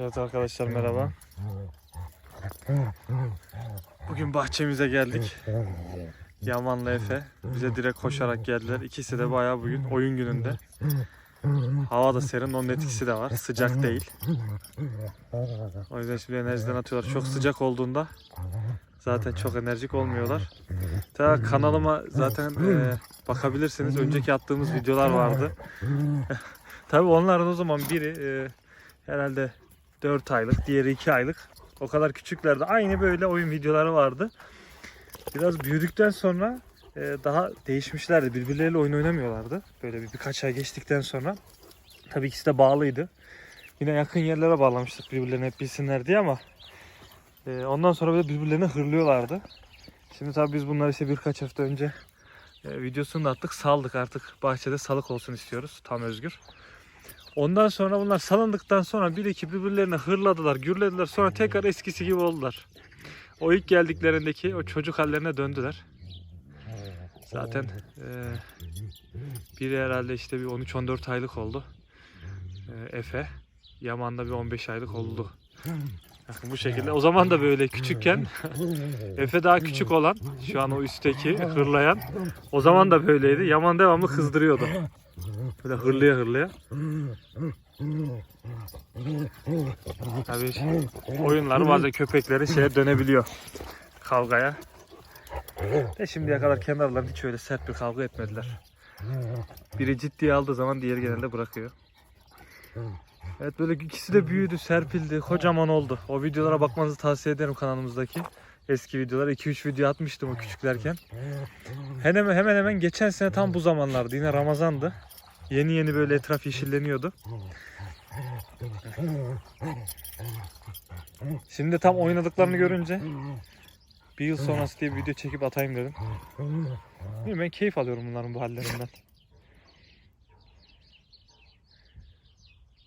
Evet arkadaşlar merhaba. Bugün bahçemize geldik. Yaman'la Efe bize direkt koşarak geldiler. İkisi de bayağı bugün oyun gününde. Hava da serin, onun etkisi de var. Sıcak değil. O yüzden şimdi enerjiden atıyorlar. Çok sıcak olduğunda zaten çok enerjik olmuyorlar. Ta kanalıma zaten e, bakabilirsiniz. Önceki attığımız videolar vardı. Tabii onların o zaman biri e, herhalde 4 aylık, diğeri 2 aylık. O kadar küçüklerdi. Aynı böyle oyun videoları vardı. Biraz büyüdükten sonra e, daha değişmişlerdi. Birbirleriyle oyun oynamıyorlardı. Böyle bir birkaç ay geçtikten sonra. Tabii ikisi de bağlıydı. Yine yakın yerlere bağlamıştık birbirlerini hep bilsinler diye ama e, ondan sonra böyle birbirlerini hırlıyorlardı. Şimdi tabii biz bunları işte birkaç hafta önce e, videosunu da attık. Saldık artık bahçede salık olsun istiyoruz. Tam özgür. Ondan sonra bunlar salındıktan sonra bir iki birbirlerine hırladılar, gürlediler. Sonra tekrar eskisi gibi oldular. O ilk geldiklerindeki o çocuk hallerine döndüler. Zaten eee biri herhalde işte bir 13-14 aylık oldu. Eee, Efe. Yaman da bir 15 aylık oldu. Bu şekilde. O zaman da böyle küçükken Efe daha küçük olan şu an o üstteki hırlayan o zaman da böyleydi. Yaman devamlı kızdırıyordu. Böyle hırlaya hırlaya. Tabii oyunlar bazen köpekleri şeye dönebiliyor. Kavgaya. De şimdiye kadar kendi aralarında hiç öyle sert bir kavga etmediler. Biri ciddiye aldığı zaman diğeri genelde bırakıyor. Evet böyle ikisi de büyüdü, serpildi, kocaman oldu. O videolara bakmanızı tavsiye ederim kanalımızdaki. Eski videolar 2-3 video atmıştım o küçüklerken. Hemen hemen hemen geçen sene tam bu zamanlardı. Yine Ramazan'dı. Yeni yeni böyle etraf yeşilleniyordu. Şimdi tam oynadıklarını görünce bir yıl sonrası diye bir video çekip atayım dedim. Bilmiyorum, Ben keyif alıyorum bunların bu hallerinden.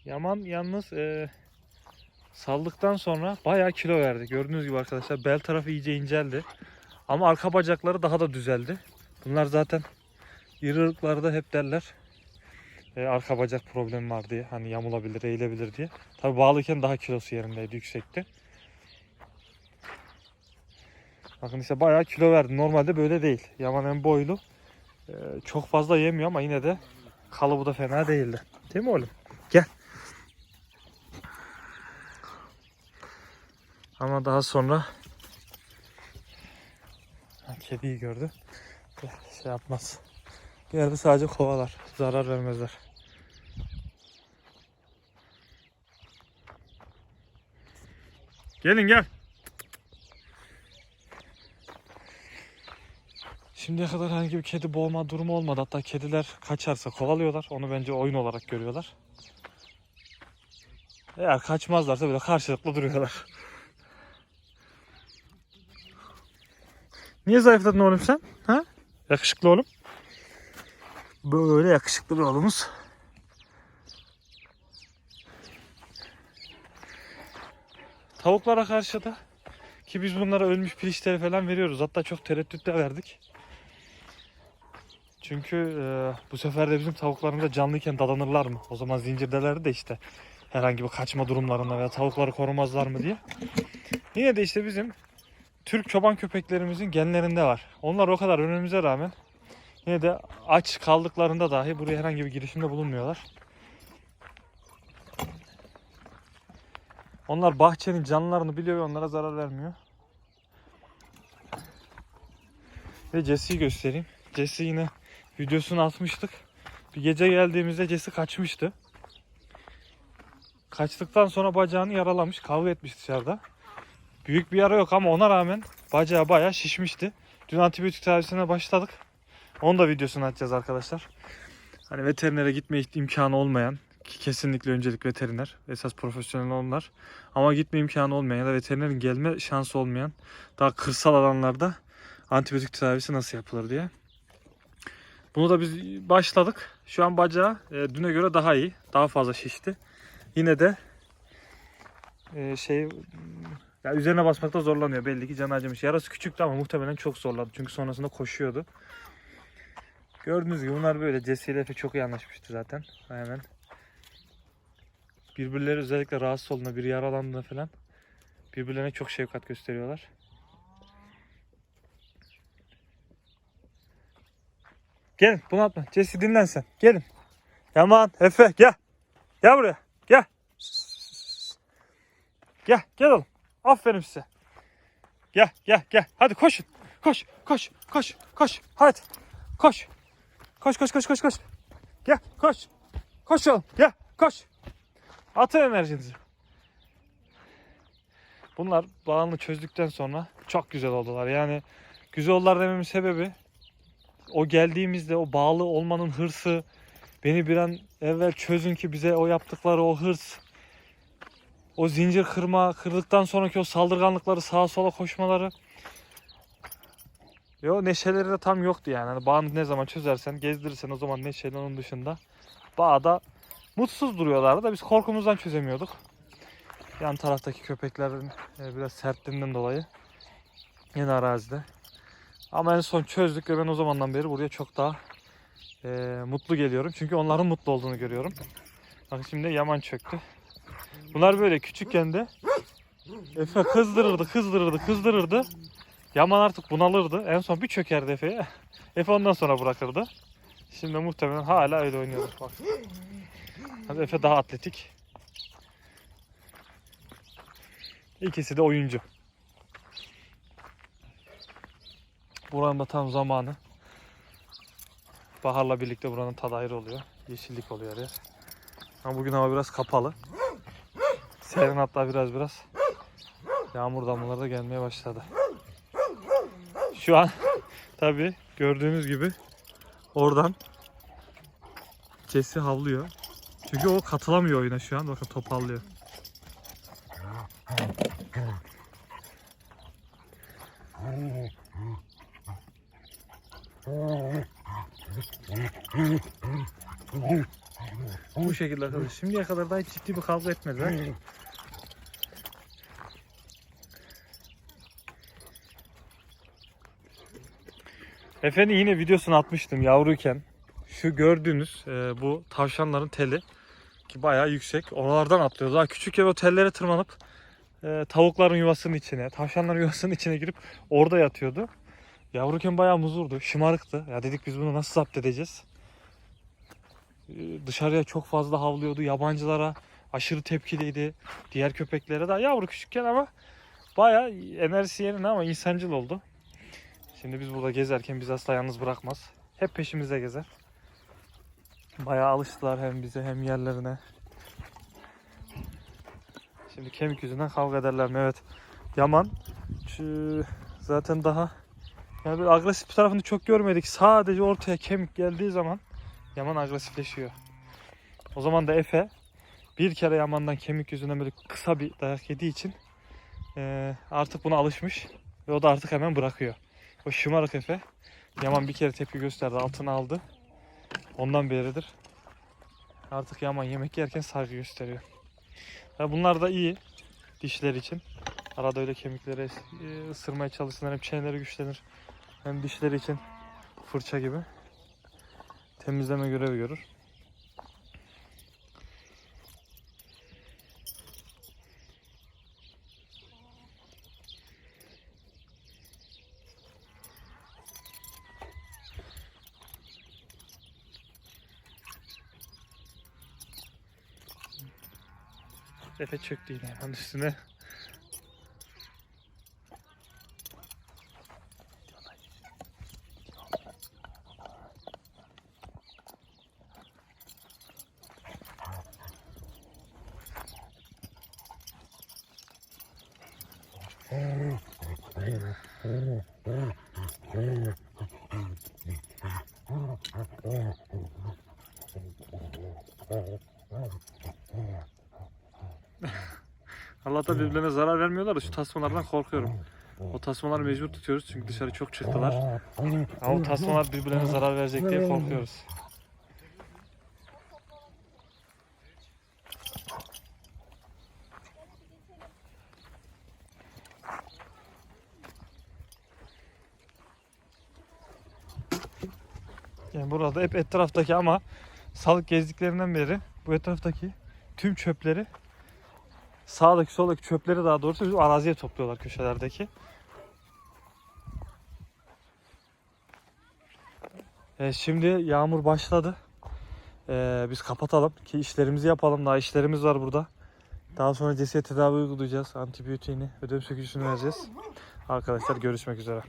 Yaman yalnız e, saldıktan sonra bayağı kilo verdi. Gördüğünüz gibi arkadaşlar bel tarafı iyice inceldi. Ama arka bacakları daha da düzeldi. Bunlar zaten iri hep derler. E, arka bacak problemi var diye. Hani yamulabilir, eğilebilir diye. Tabi bağlıyken daha kilosu yerindeydi, yüksekti. Bakın işte bayağı kilo verdi. Normalde böyle değil. Yaman hem boylu. e, çok fazla yemiyor ama yine de kalıbı da fena değildi. Değil mi oğlum? Gel. Ama daha sonra kediyi gördü. Şey yapmaz. Genelde sadece kovalar. Zarar vermezler. Gelin gel. Şimdiye kadar herhangi bir kedi boğma durumu olmadı. Hatta kediler kaçarsa kovalıyorlar. Onu bence oyun olarak görüyorlar. Eğer kaçmazlarsa böyle karşılıklı duruyorlar. Niye zayıfladın oğlum sen? Ha? Yakışıklı oğlum. Böyle yakışıklı bir oğlumuz. Tavuklara karşı da ki biz bunlara ölmüş pirinçleri falan veriyoruz. Hatta çok tereddütle verdik. Çünkü e, bu sefer de bizim tavuklarımız canlıyken dadanırlar mı? O zaman zincirdelerdi de işte herhangi bir kaçma durumlarında veya tavukları korumazlar mı diye. Yine de işte bizim Türk çoban köpeklerimizin genlerinde var. Onlar o kadar önümüze rağmen yine de aç kaldıklarında dahi buraya herhangi bir girişimde bulunmuyorlar. Onlar bahçenin canlılarını biliyor ve onlara zarar vermiyor. Ve Jesse'yi göstereyim. Jesse yine videosunu atmıştık. Bir gece geldiğimizde Jesse kaçmıştı. Kaçtıktan sonra bacağını yaralamış, kavga etmiş dışarıda. Büyük bir yara yok ama ona rağmen bacağı bayağı şişmişti. Dün antibiyotik tedavisine başladık. Onun da videosunu atacağız arkadaşlar. Hani veterinere gitme imkanı olmayan ki kesinlikle öncelik veteriner. Esas profesyonel onlar. Ama gitme imkanı olmayan ya da veterinerin gelme şansı olmayan daha kırsal alanlarda antibiyotik tedavisi nasıl yapılır diye. Bunu da biz başladık. Şu an bacağı e, düne göre daha iyi. Daha fazla şişti. Yine de e, şey ya üzerine basmakta zorlanıyor. Belli ki canı acımış. Yarası küçüktü ama muhtemelen çok zorladı. Çünkü sonrasında koşuyordu. Gördüğünüz gibi bunlar böyle. Jesse ile Efe çok iyi anlaşmıştı zaten. Hemen birbirleri özellikle rahatsız olduğunda, biri yaralandığında falan birbirlerine çok şefkat gösteriyorlar. Gelin bunu atma. Jesse dinlen sen. Gelin. Yaman, Efe gel. Gel buraya. Gel. Gel, gel oğlum. Aferin size. Gel, gel, gel. Hadi koşun. Koş, koş, koş, koş. Hadi. Koş. Koş, koş, koş, koş, koş. Gel, koş. Koş oğlum. Gel, koş. Atın enerjinizi. Bunlar bağını çözdükten sonra çok güzel oldular. Yani güzel oldular dememin sebebi o geldiğimizde o bağlı olmanın hırsı beni bir an evvel çözün ki bize o yaptıkları o hırs o zincir kırma kırdıktan sonraki o saldırganlıkları sağa sola koşmaları Yo neşeleri de tam yoktu yani. Hani bağını ne zaman çözersen gezdirirsen o zaman neşeli onun dışında bağda mutsuz duruyorlardı da biz korkumuzdan çözemiyorduk. Yan taraftaki köpeklerin e, biraz sertliğinden dolayı yine arazide. Ama en son çözdük ve ben o zamandan beri buraya çok daha e, mutlu geliyorum. Çünkü onların mutlu olduğunu görüyorum. Bakın şimdi yaman çöktü. Bunlar böyle küçükken de Efe kızdırırdı, kızdırırdı, kızdırırdı. Yaman artık bunalırdı. En son bir çökerdi Efe'ye. Efe ondan sonra bırakırdı. Şimdi muhtemelen hala öyle oynuyorlar. Bak. Efe daha atletik. İkisi de oyuncu. Buranın da tam zamanı. Baharla birlikte buranın tadı ayrı oluyor. Yeşillik oluyor yer. Ama bugün hava biraz kapalı. Serin hatta biraz biraz. Yağmur damlaları da gelmeye başladı. Şu an tabi gördüğünüz gibi oradan Jesse havlıyor. Çünkü o katılamıyor oyuna şu an. Bakın topallıyor. Bu şekilde arkadaşlar. Şimdiye kadar daha hiç ciddi bir kavga etmediler. Efe'nin yine videosunu atmıştım yavruyken. Şu gördüğünüz e, bu tavşanların teli ki bayağı yüksek. Oralardan atlıyor. Daha küçükken o tellere tırmanıp e, tavukların yuvasının içine, tavşanların yuvasının içine girip orada yatıyordu. Yavruyken bayağı muzurdu, şımarıktı. Ya dedik biz bunu nasıl zapt edeceğiz? E, dışarıya çok fazla havlıyordu. Yabancılara aşırı tepkiliydi. Diğer köpeklere daha yavru küçükken ama bayağı enerjisi yerine ama insancıl oldu. Şimdi biz burada gezerken bizi asla yalnız bırakmaz. Hep peşimizde gezer. Bayağı alıştılar hem bize hem yerlerine. Şimdi kemik yüzünden kavga ederler mi? Evet. Yaman. Şu, zaten daha yani böyle agresif bir tarafını çok görmedik. Sadece ortaya kemik geldiği zaman Yaman agresifleşiyor. O zaman da Efe bir kere Yaman'dan kemik yüzünden böyle kısa bir dayak yediği için eee, artık buna alışmış. Ve o da artık hemen bırakıyor. O şımarık Efe. Yaman bir kere tepki gösterdi. Altına aldı. Ondan beridir. Artık Yaman yemek yerken saygı gösteriyor. Ya bunlar da iyi. Dişler için. Arada öyle kemikleri e, ısırmaya çalışsınlar. Hem çeneleri güçlenir. Hem dişleri için fırça gibi. Temizleme görevi görür. Efe çöktü yine hemen üstüne. Allah'ta birbirlerine zarar vermiyorlar da şu tasmalardan korkuyorum. O tasmaları mecbur tutuyoruz çünkü dışarı çok çıktılar. Ama o tasmalar birbirlerine zarar verecek diye korkuyoruz. Yani burada hep etraftaki ama salık gezdiklerinden beri bu etraftaki tüm çöpleri sağdaki soldaki çöpleri daha doğrusu bizim araziye topluyorlar köşelerdeki. E, şimdi yağmur başladı. E, biz kapatalım ki işlerimizi yapalım. Daha işlerimiz var burada. Daha sonra cesiye tedavi uygulayacağız. Antibiyotiğini, ödem sökücüsünü vereceğiz. Arkadaşlar görüşmek üzere.